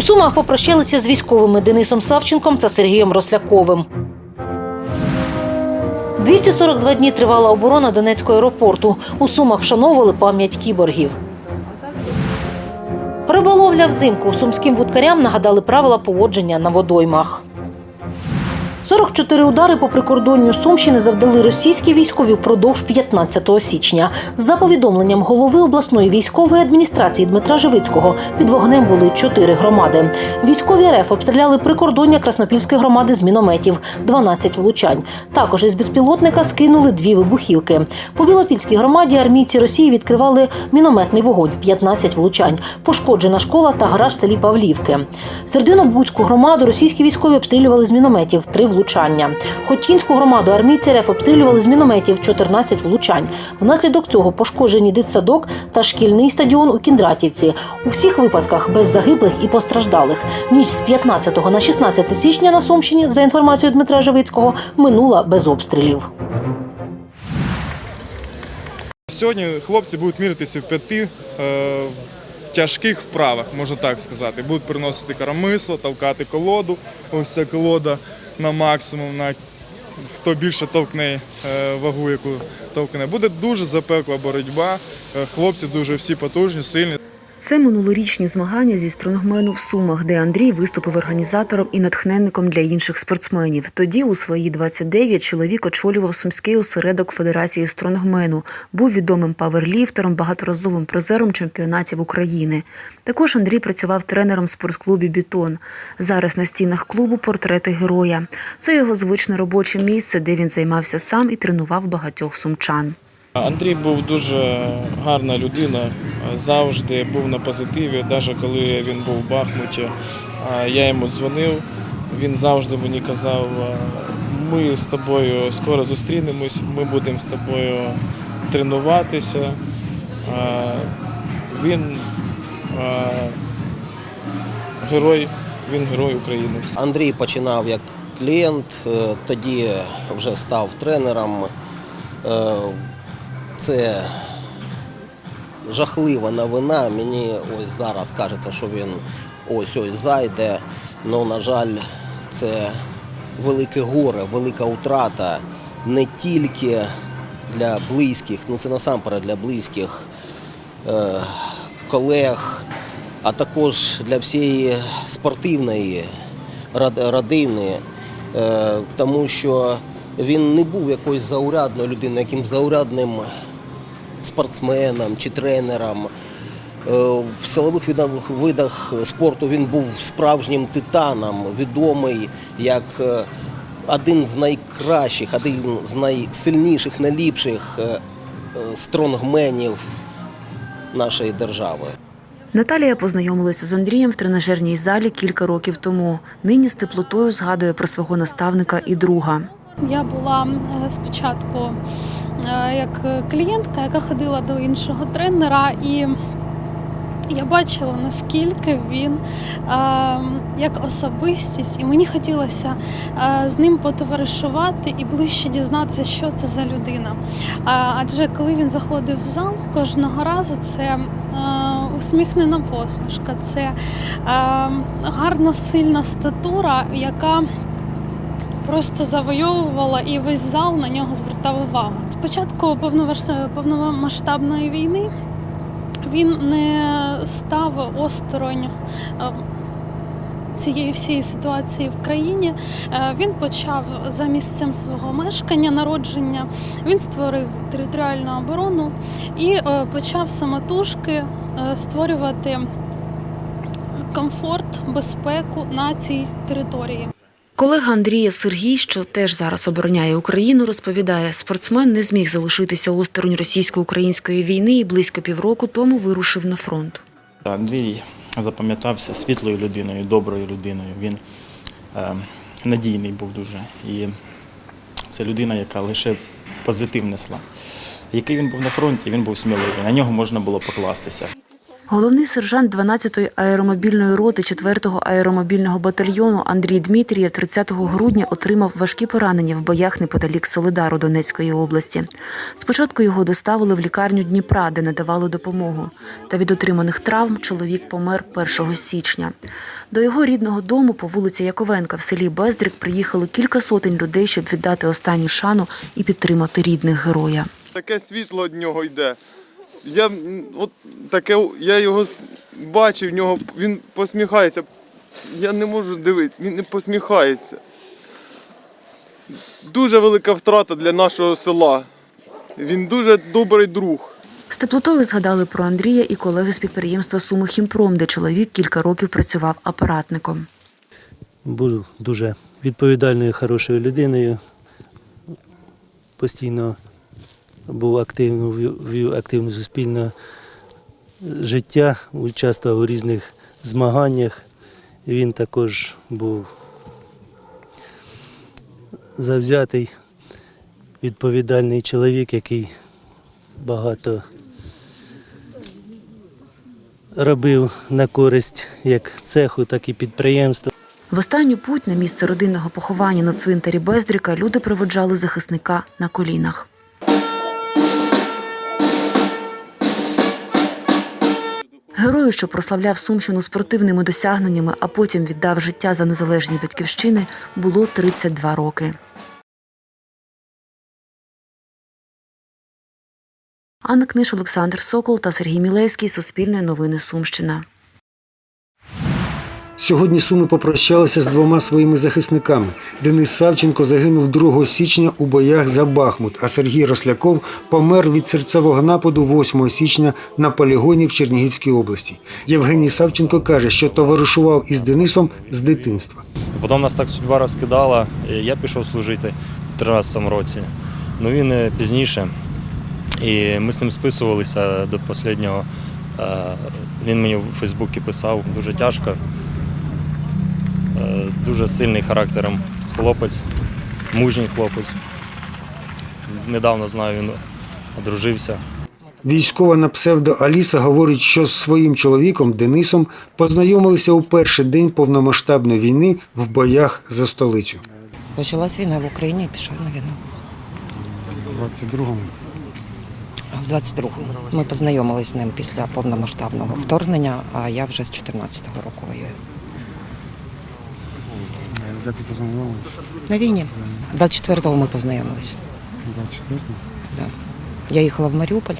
У Сумах попрощалися з військовими Денисом Савченком та Сергієм Росляковим. 242 дні тривала оборона Донецького аеропорту. У Сумах вшановували пам'ять кіборгів. Риболовля взимку сумським вудкарям нагадали правила поводження на водоймах. 44 удари по прикордонню Сумщини завдали російські військові впродовж 15 січня. За повідомленням голови обласної військової адміністрації Дмитра Живицького, під вогнем були чотири громади. Військові РФ обстріляли прикордоння Краснопільської громади з мінометів, 12 влучань. Також із безпілотника скинули дві вибухівки. По Білопільській громаді армійці Росії відкривали мінометний вогонь, 15 влучань. Пошкоджена школа та гараж в селі Павлівки. Серединобудську громаду російські військові обстрілювали з мінометів, три влучання. Хотінську громаду армійці РФ обстрілювали з мінометів 14 влучань. Внаслідок цього пошкоджені дитсадок та шкільний стадіон у Кіндратівці. У всіх випадках без загиблих і постраждалих. Ніч з 15 на 16 січня на Сумщині, за інформацією Дмитра Живицького, минула без обстрілів. Сьогодні хлопці будуть міритися в п'яти е, тяжких вправах, можна так сказати. Будуть приносити карамисло, толкати колоду. Ось ця колода на максимум, на хто більше товкне е, вагу, яку товкне. Буде дуже запекла боротьба. Е, хлопці дуже всі потужні, сильні. Це минулорічні змагання зі стронгмену в Сумах, де Андрій виступив організатором і натхненником для інших спортсменів. Тоді, у свої 29, чоловік очолював сумський осередок Федерації стронгмену, був відомим паверліфтером, багаторазовим призером чемпіонатів України. Також Андрій працював тренером в спортклубі Бітон. Зараз на стінах клубу портрети героя. Це його звичне робоче місце, де він займався сам і тренував багатьох сумчан. Андрій був дуже гарна людина, завжди був на позитиві, навіть коли він був в Бахмуті. Я йому дзвонив, він завжди мені казав, ми з тобою скоро зустрінемось, ми будемо з тобою тренуватися. Він герой, він герой України. Андрій починав як клієнт, е, тоді вже став тренером. Це жахлива новина. Мені ось зараз кажеться, що він ось ось зайде. Ну, на жаль, це велике горе, велика утрата не тільки для близьких, ну це насамперед для близьких е, колег, а також для всієї спортивної род- родини, е, тому що він не був якоюсь заурядною людиною, яким заурядним спортсменом чи тренером. Е, В силових видах, видах спорту він був справжнім титаном, відомий як е, один з найкращих, один з найсильніших, найліпших е, стронгменів нашої держави. Наталія познайомилася з Андрієм в тренажерній залі кілька років тому. Нині з теплотою згадує про свого наставника і друга. Я була спочатку як клієнтка, яка ходила до іншого тренера, і я бачила, наскільки він е, як особистість, і мені хотілося е, з ним потоваришувати і ближче дізнатися, що це за людина. Е, Адже коли він заходив в зал, кожного разу це е, усміхнена посмішка, це е, гарна сильна статура, яка просто завойовувала і весь зал на нього звертав увагу. Спочатку повномасштабної війни він не став осторонь е, цієї всієї ситуації в країні. Е, Він почав за місцем свого мешкання, народження. Він створив територіальну оборону і е, почав самотужки створювати комфорт, безпеку на цій території. Колега Андрія Сергій, що теж зараз обороняє Україну, розповідає, спортсмен не зміг залишитися осторонь російсько-української війни і близько півроку тому вирушив на фронт. Андрій запам'ятався світлою людиною, доброю людиною. Він е, надійний був дуже. І це людина, яка лише позитив несла. Який він був на фронті, він був сміливий. На нього можна було покластися. Головний сержант 12-ї аеромобільної роти 4-го аеромобільного батальйону Андрій Дмитрієв 30 грудня отримав важкі поранення в боях неподалік Солидару Донецької області. Спочатку його доставили в лікарню Дніпра, де надавали допомогу. Та від отриманих травм чоловік помер 1 січня. До його рідного дому по вулиці Яковенка в селі Бездрик приїхали кілька сотень людей, щоб віддати останню шану і підтримати рідних героя. Таке світло від нього йде. Я, от, таке, я його бачив, в нього, він посміхається. Я не можу дивитися, він не посміхається. Дуже велика втрата для нашого села. Він дуже добрий друг. З теплотою згадали про Андрія і колеги з підприємства Суми Хімпром, де чоловік кілька років працював апаратником. був дуже відповідальною, хорошою людиною. Постійно був активно, вів активне суспільне життя, участвував у різних змаганнях. Він також був завзятий, відповідальний чоловік, який багато робив на користь як цеху, так і підприємства. В останню путь на місце родинного поховання на цвинтарі Бездріка люди проводжали захисника на колінах. Герою, що прославляв Сумщину спортивними досягненнями, а потім віддав життя за незалежність батьківщини, було 32 роки. Анна Книж, Олександр Сокол та Сергій Мілевський. Суспільне новини Сумщина. Сьогодні Суми попрощалися з двома своїми захисниками. Денис Савченко загинув 2 січня у боях за Бахмут, а Сергій Росляков помер від серцевого нападу 8 січня на полігоні в Чернігівській області. Євгеній Савченко каже, що товаришував із Денисом з дитинства. Потім нас так судьба розкидала, я пішов служити в 13-му році. Ну він е, пізніше. І ми з ним списувалися до останнього. Е, Він мені в Фейсбуці писав дуже тяжко, дуже сильний характером хлопець, мужній хлопець. Недавно знаю, він одружився. Військова на псевдо Аліса говорить, що з своїм чоловіком Денисом познайомилися у перший день повномасштабної війни в боях за столицю. Почалась війна в Україні і пішов на війну. У 22-му. В 22-му ми познайомилися з ним після повномасштабного вторгнення, а я вже з 14-го року воюю. Де ти познайомилися? На війні. 24-го ми познайомилися. 24-го? Да. Я їхала в Маріуполь,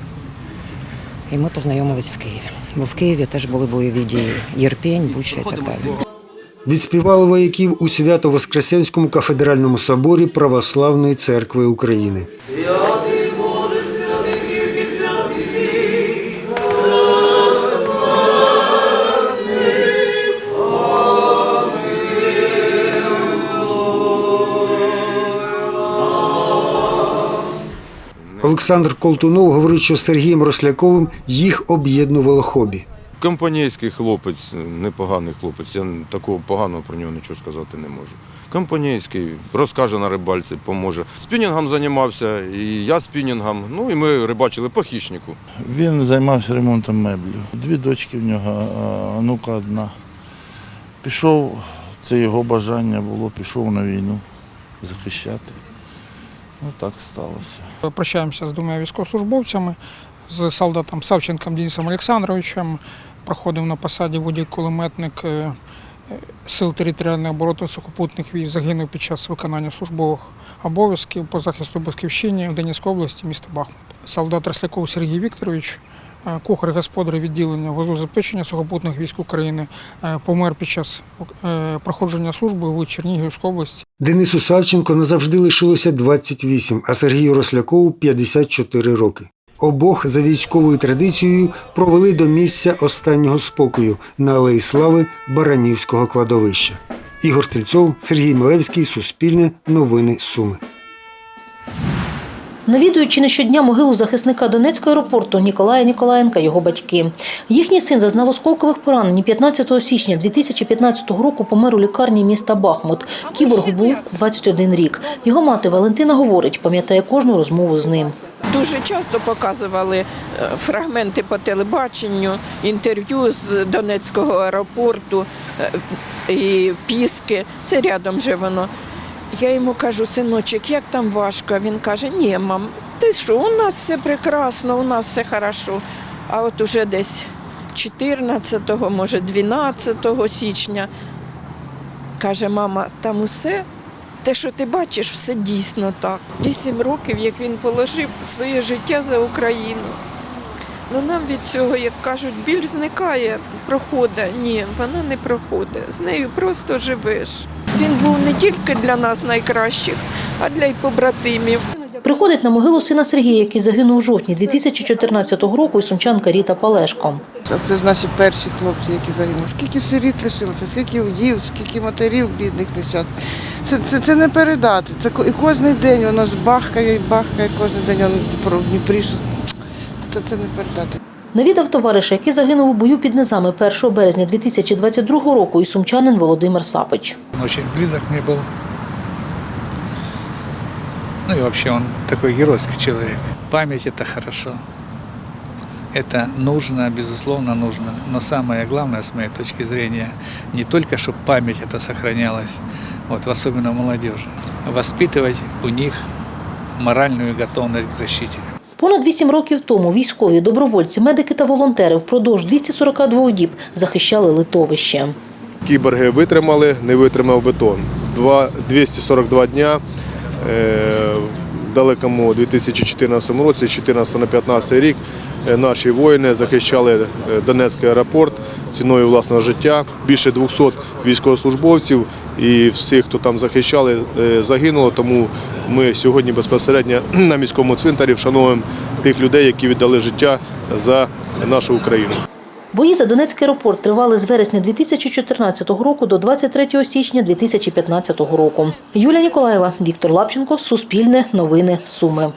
і ми познайомились в Києві. Бо в Києві теж були бойові дії Єрпінь, Буча і так далі. Відспівали вояків у Свято-Воскресенському кафедральному соборі Православної церкви України. Олександр Колтунов говорить, що з Сергієм Росляковим їх об'єднувало хобі. Компанійський хлопець, непоганий хлопець. Я такого поганого про нього нічого сказати не можу. Компанійський, розкаже на рибальці, поможе. Спінінгом займався, і я спінінгом. Ну і ми рибачили по хищнику. Він займався ремонтом меблів. Дві дочки в нього, онука одна. Пішов, це його бажання було, пішов на війну захищати. Ну так сталося. Прощаємося з двома військовослужбовцями, з солдатом Савченком Денисом Олександровичем. Проходив на посаді водій-кулеметник е, е, Сил територіальної оборони сухопутних військ, загинув під час виконання службових обов'язків по захисту Батьківщини в Донецькій області, міста Бахмут. Солдат Росляков Сергій Вікторович, кухар господар відділення забезпечення сухопутних військ України, е, помер під час е, проходження служби в Чернігівській області. Денису Савченко назавжди лишилося 28, а Сергію Рослякову 54 роки. Обох за військовою традицією провели до місця останнього спокою на Алеї Слави Баранівського кладовища. Ігор Стрільцов, Сергій Милевський, Суспільне, Новини Суми. Навідуючи не щодня могилу захисника Донецького аеропорту Ніколая Ніколаєнка, його батьки. Їхній син зазнав осколкових поранень 15 січня 2015 року помер у лікарні міста Бахмут. Кіборгу був 21 рік. Його мати Валентина говорить, пам'ятає кожну розмову з ним. Дуже часто показували е, фрагменти по телебаченню, інтерв'ю з Донецького аеропорту е, і Піски. Це рядом же воно. Я йому кажу, синочок, як там важко? Він каже, ні, мам, ти що, у нас все прекрасно, у нас все хорошо. А от уже десь 14, може 12 січня каже, мама, там усе, те, що ти бачиш, все дійсно так. Вісім років, як він положив своє життя за Україну. Ну нам від цього, як кажуть, біль зникає, проходить. Ні, вона не проходить. З нею просто живеш. Він був не тільки для нас найкращих, а для й побратимів. Приходить на могилу сина Сергія, який загинув у жовтні 2014 року, і сумчанка Ріта Палешко. Це ж наші перші хлопці, які загинули. Скільки сиріт лишилося, скільки вдів, скільки матерів бідних нещасних. Це, це, це не передати. Це і кожен день воно ж бахкає і бахкає, кожен день воно про в Дніпрі. Це, це не передати. Навідав товариша, який загинув у бою під Низами 1 березня 2022 року, і сумчанин Володимир Сапич. Он очень близок мне был. Ну и вообще он такой геройский человек. Память это хорошо. Это нужно, безусловно нужно. Но самое главное, с моей точки зрения, не только, чтобы память это сохранялась, вот, особенно у молодежи, воспитывать у них моральную готовность к защите. Понад вісім років тому військові, добровольці, медики та волонтери впродовж 242 діб захищали литовище. Кіберги витримали, не витримав бетон. 242 дня е, в далекому 2014 році, з 14 на 15 рік, е, наші воїни захищали е, Донецький аеропорт ціною власного життя. Більше 200 військовослужбовців і всіх, хто там захищали, е, загинуло. Тому ми сьогодні безпосередньо на міському цвинтарі вшановуємо тих людей, які віддали життя за нашу Україну. Бої за Донецький аеропорт тривали з вересня 2014 року до 23 січня 2015 року. Юлія Ніколаєва, Віктор Лапченко, Суспільне, Новини, Суми.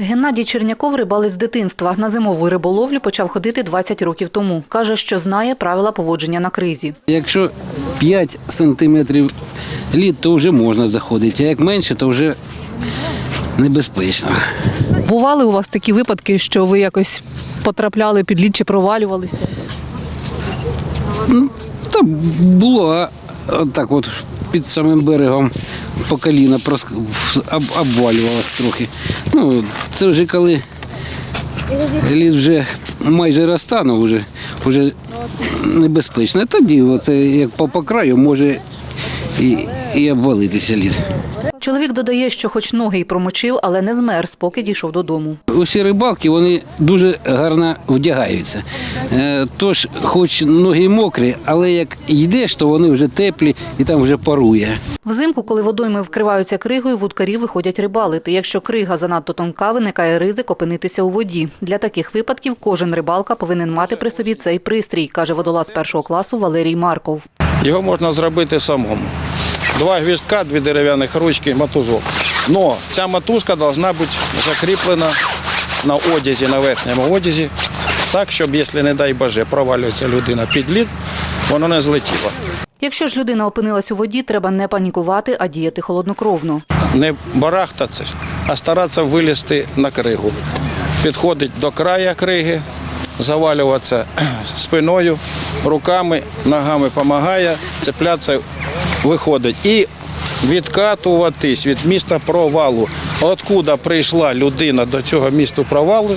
Геннадій Черняков рибалить з дитинства. На зимову риболовлю почав ходити 20 років тому. Каже, що знає правила поводження на кризі. Якщо 5 сантиметрів лід, то вже можна заходити, а як менше, то вже небезпечно. Бували у вас такі випадки, що ви якось потрапляли під лід чи провалювалися? Та було а, от так от під самим берегом по коліна прос- об, обвалювалося трохи. Ну, це вже коли лід вже майже розтанув, вже, вже небезпечно. Тоді оце як по, по краю може і, і обвалитися лід. Чоловік додає, що хоч ноги й промочив, але не змерз, поки дійшов додому. Усі рибалки вони дуже гарно вдягаються. Е, Тож, хоч ноги мокрі, але як йдеш, то вони вже теплі і там вже парує. Взимку, коли водойми вкриваються кригою, вудкарі виходять рибалити. Якщо крига занадто тонка, виникає ризик опинитися у воді. Для таких випадків кожен рибалка повинен мати при собі цей пристрій, каже водолаз першого класу Валерій Марков. Його можна зробити самому. Два гвіздка, дві дерев'яних ручки, мотузок. Но ця мотузка повинна бути закріплена на одязі, на верхньому одязі, так, щоб, якщо, не дай Боже, провалюється людина під лід, воно не злетіло. Якщо ж людина опинилась у воді, треба не панікувати, а діяти холоднокровно. Не барахтатися, а старатися вилізти на кригу. Підходить до краю криги, завалюватися спиною, руками, ногами допомагає, цеплятися, виходить. І відкатуватись від міста провалу. Откуда прийшла людина до цього міста провалу,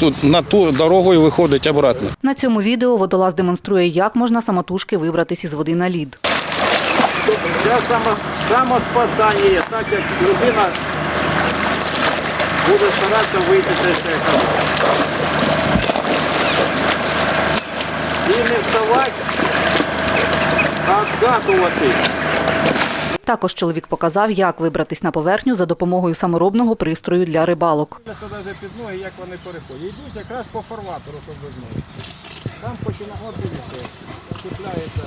тут на ту дорогу і виходить обратно. На цьому відео водолаз демонструє, як можна самотужки вибратись із води на лід. Це само, самоспасання, так як людина буде старатися вийти з цієї І не вставати, а. Також чоловік показав, як вибратись на поверхню за допомогою саморобного пристрою для рибалок. Це навіть під ноги, як вони переходять. Йдуть якраз по фарватеру, щоб ви знали. Там починає, от дивіться, чіпляється.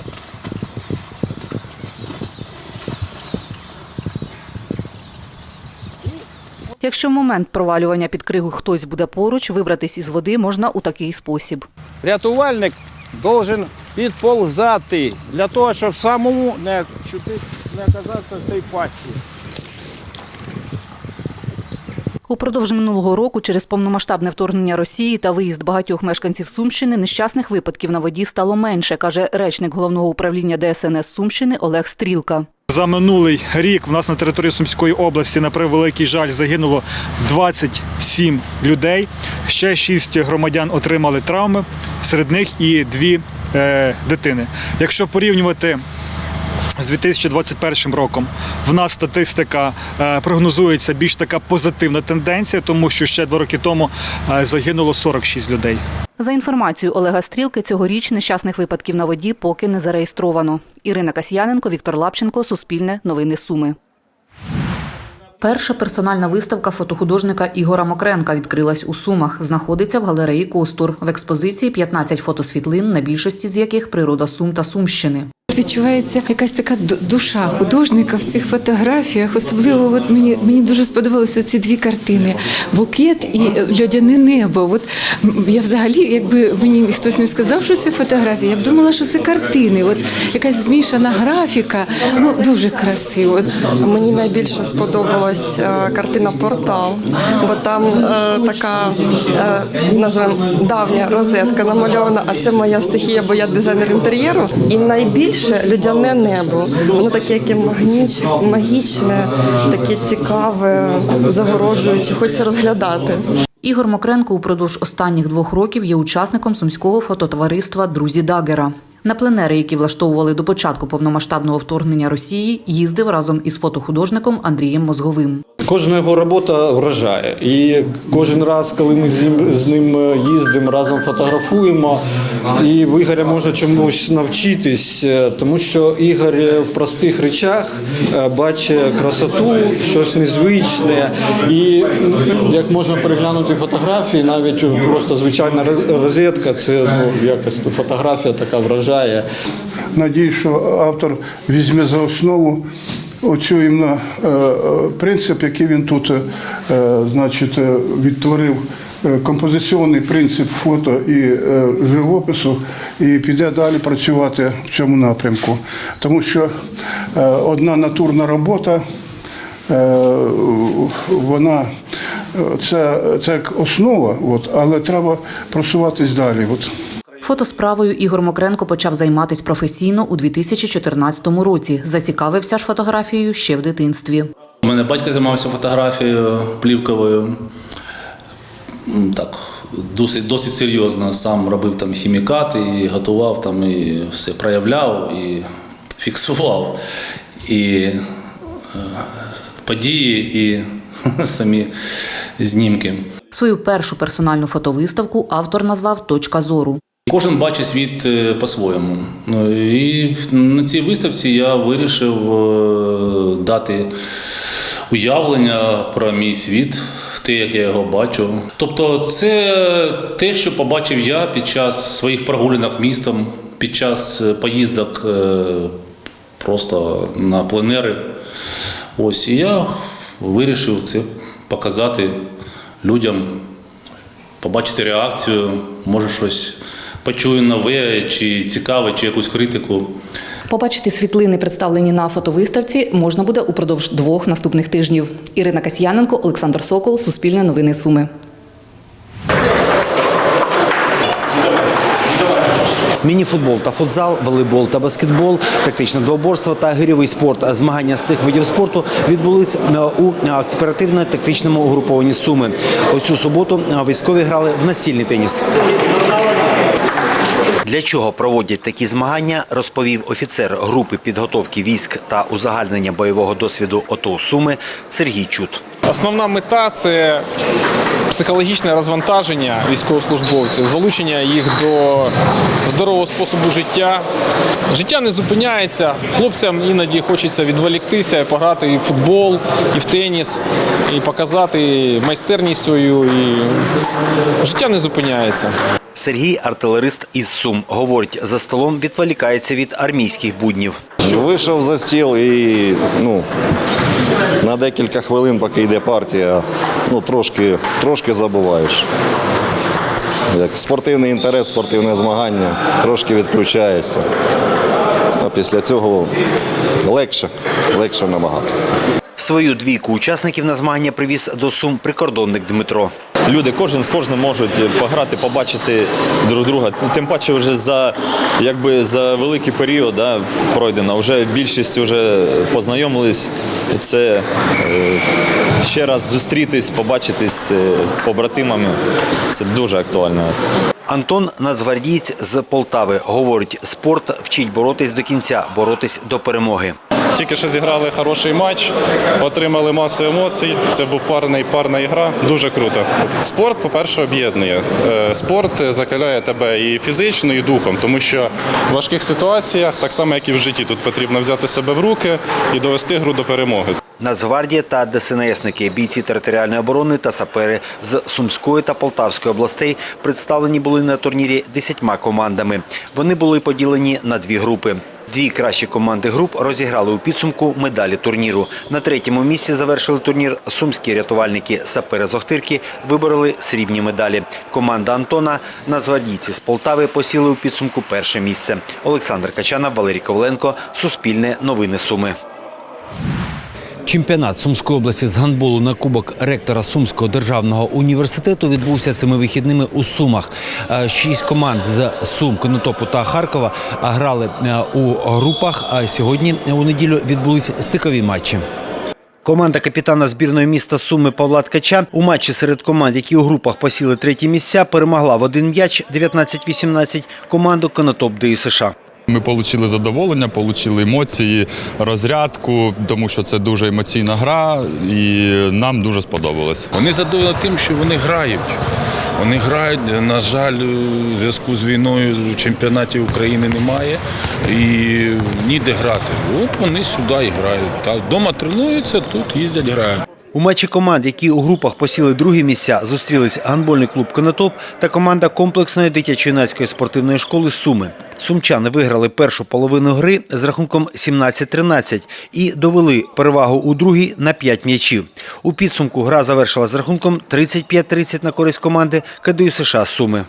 Якщо в момент провалювання під кригу хтось буде поруч, вибратись із води можна у такий спосіб. Рятувальник должен підползати для того, щоб самому не, не оказатися в цій пастці. У Упродовж минулого року через повномасштабне вторгнення Росії та виїзд багатьох мешканців Сумщини нещасних випадків на воді стало менше, каже речник головного управління ДСНС Сумщини Олег Стрілка. За минулий рік в нас на території Сумської області, на превеликий жаль, загинуло 27 людей. Ще 6 громадян отримали травми, серед них і дві е, дитини. Якщо порівнювати з 2021 роком, в нас статистика е, прогнозується більш така позитивна тенденція, тому що ще два роки тому е, загинуло 46 людей. За інформацією Олега Стрілки, цьогоріч нещасних випадків на воді поки не зареєстровано. Ірина Касьяненко, Віктор Лапченко, Суспільне, Новини Суми. Перша персональна виставка фотохудожника Ігора Мокренка відкрилась у Сумах. Знаходиться в галереї Костур. В експозиції 15 фотосвітлин, на більшості з яких природа Сум та Сумщини. Відчувається якась така душа художника в цих фотографіях. Особливо от мені, мені дуже сподобалися ці дві картини: букет і льодяне небо. От я взагалі, якби мені хтось не сказав, що це фотографії, я б думала, що це картини. От якась змішана графіка. Ну дуже красиво. Мені найбільше сподобалась е, картина Портал, бо там е, така е, називаємо давня розетка намальована, а це моя стихія, бо я дизайнер інтер'єру. І найбільше людяне небо. Воно таке яке магніч, магічне, таке цікаве, заворожуюче, хочеться розглядати. Ігор Мокренко упродовж останніх двох років є учасником сумського фототовариства Друзі Дагера. На пленери, які влаштовували до початку повномасштабного вторгнення Росії, їздив разом із фотохудожником Андрієм Мозговим. Кожна його робота вражає. І кожен раз, коли ми з ним, е, їздимо, разом фотографуємо, і в Ігоря може чомусь навчитись, е, тому що Ігор е, в простих речах бачить красоту, щось незвичне. І як можна переглянути фотографії, навіть просто звичайна роз- розетка, це ну, якось фотографія така вражає. Надію, що автор візьме за основу оцю іменно е, е, принцип, який він тут е, значить, відтворив. Композиційний принцип фото і е, живопису, і піде далі працювати в цьому напрямку. Тому що е, одна натурна робота, е, вона це, це як основа, от, але треба просуватись далі. От. Фотосправою Ігор Мокренко почав займатися професійно у 2014 році. Зацікавився ж фотографією ще в дитинстві. У мене батько займався фотографією плівковою. Так, досить, досить серйозно. Сам робив там хімікати і готував там і все проявляв і фіксував. І е, події, і самі знімки. Свою першу персональну фотовиставку автор назвав Точка зору. Кожен бачить світ е, по-своєму. Ну, І на цій виставці я вирішив е, дати уявлення про мій світ, те, як я його бачу. Тобто, це те, що побачив я під час своїх прогулянок містом, під час е, поїздок просто на пленери. Ось і я вирішив це показати людям, побачити реакцію, може щось почую нове, чи цікаве, чи якусь критику. Побачити світлини, представлені на фотовиставці, можна буде упродовж двох наступних тижнів. Ірина Касьяненко, Олександр Сокол, Суспільне новини Суми. Мініфутбол та футзал, волейбол та баскетбол, тактичне двоборство та гирьовий спорт. Змагання з цих видів спорту відбулись у оперативно-тактичному угрупованні Суми. Оцю суботу військові грали в настільний теніс. Для чого проводять такі змагання, розповів офіцер групи підготовки військ та узагальнення бойового досвіду ОТО Суми Сергій Чут. Основна мета це психологічне розвантаження військовослужбовців, залучення їх до здорового способу життя. Життя не зупиняється. Хлопцям іноді хочеться відволіктися, пограти і в футбол, і в теніс, і показати майстерність свою. І життя не зупиняється. Сергій артилерист із Сум. Говорить, за столом відволікається від армійських буднів. Вийшов за стіл і ну, на декілька хвилин, поки йде партія, ну, трошки, трошки забуваєш. Як спортивний інтерес, спортивне змагання, трошки відключаєшся. А після цього легше, легше набагато. Свою двійку учасників на змагання привіз до Сум прикордонник Дмитро. Люди кожен з кожним можуть пограти, побачити друг друга. Тим паче вже за, якби, за великий період да, пройдено. Вже більшість вже познайомились. Це е, ще раз зустрітись, побачитись е, побратимами. Це дуже актуально. Антон Нацгвардієць з Полтави. Говорить, спорт вчить боротись до кінця, боротись до перемоги. Тільки що зіграли хороший матч, отримали масу емоцій. Це був парний парна ігра. Дуже круто. Спорт, по-перше, об'єднує. Е, Спорт закаляє тебе і фізично, і духом, тому що в важких ситуаціях, так само як і в житті, тут потрібно взяти себе в руки і довести гру до перемоги. Нацгвардія та ДСНСники, бійці територіальної оборони та сапери з Сумської та Полтавської областей представлені були на турнірі десятьма командами. Вони були поділені на дві групи. Дві кращі команди груп розіграли у підсумку медалі турніру. На третьому місці завершили турнір сумські рятувальники сапери з Охтирки вибороли срібні медалі. Команда Антона Нацгвардійці з Полтави посіли у підсумку перше місце. Олександр Качанов, Валерій Ковленко Суспільне новини Суми. Чемпіонат Сумської області з гандболу на кубок ректора Сумського державного університету відбувся цими вихідними у Сумах. Е, Шість команд з Сум, Конотопу та Харкова грали е, у групах. А сьогодні у неділю відбулись стикові матчі. Команда капітана збірної міста Суми Павла Ткача у матчі серед команд, які у групах посіли треті місця, перемогла в один м'яч 19-18 команду Конотоп ДЮСШ. США. Ми отримали задоволення, отримали емоції, розрядку, тому що це дуже емоційна гра, і нам дуже сподобалось. Вони задоволені тим, що вони грають. Вони грають, на жаль, у зв'язку з війною в чемпіонаті України немає і ніде грати. От вони сюди і грають. Так, Дома тренуються, тут їздять, грають. У матчі команд, які у групах посіли другі місця, зустрілись гандбольний клуб Конотоп та команда комплексної дитячо-юнацької спортивної школи Суми. Сумчани виграли першу половину гри з рахунком 17-13 і довели перевагу у другій на 5 м'ячів. У підсумку гра завершила з рахунком 35-30 на користь команди КДЮ США Суми.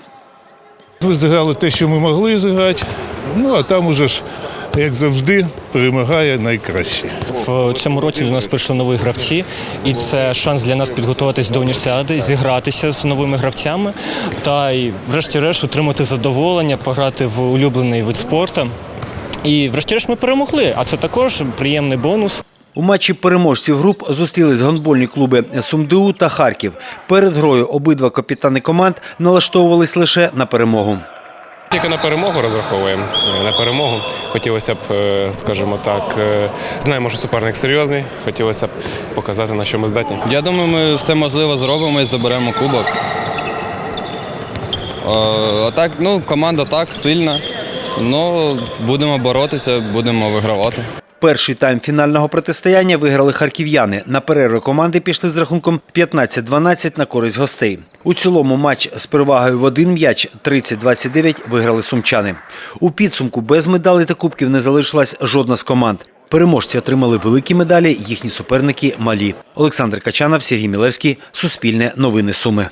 Ми зіграли те, що ми могли зіграти. Ну а там уже ж, як завжди, перемагає найкраще. В цьому році до нас прийшли нові гравці, і це шанс для нас підготуватись до універсіади, зігратися з новими гравцями та й, врешті-решт, отримати задоволення, пограти в улюблений вид спорту. І, врешті-решт, ми перемогли. А це також приємний бонус. У матчі переможців груп зустрілись гандбольні клуби СумДУ та Харків. Перед грою обидва капітани команд налаштовувались лише на перемогу. Тільки на перемогу розраховуємо. На перемогу хотілося б, е, скажімо так, е, знаємо, що суперник серйозний. Хотілося б показати, на що ми здатні. Я думаю, ми все можливе зробимо і заберемо кубок. А так, ну, команда так сильна. Ну, будемо боротися, будемо вигравати. Перший тайм фінального протистояння виграли харків'яни. На перерву команди пішли з рахунком 15-12 на користь гостей. У цілому матч з перевагою в один м'яч 30-29 виграли сумчани. У підсумку без медалей та кубків не залишилась жодна з команд. Переможці отримали великі медалі, їхні суперники малі. Олександр Качанов, Сергій Мілевський, Суспільне новини Суми.